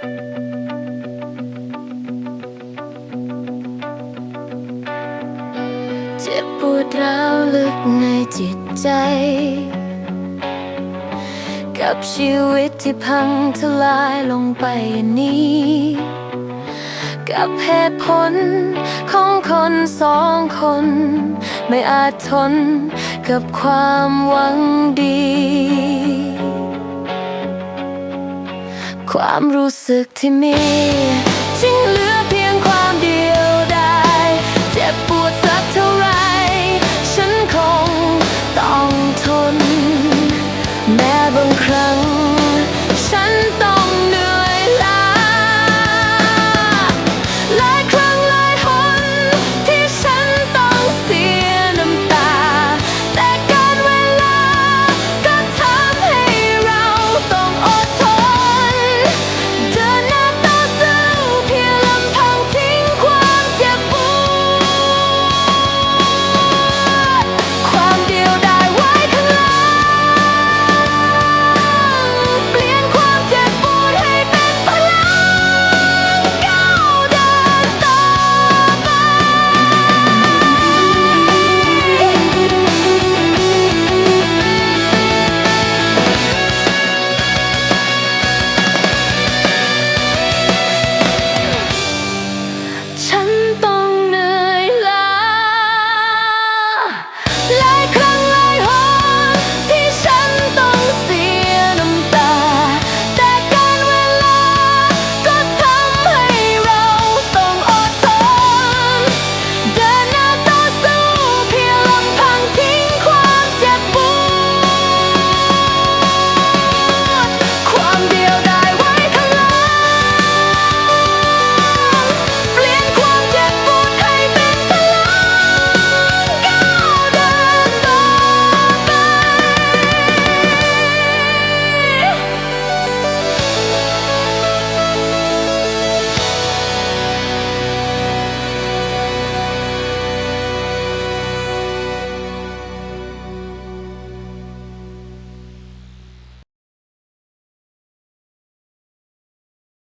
เจ็บปวดร้าวลึกในจิตใจ กับชีวิตที่พังทลายลงไปอย่างนี้ กับเหตุผลของคนสองคน ไม่อาจทนกับความหวังดี ความรู้สึกที่มี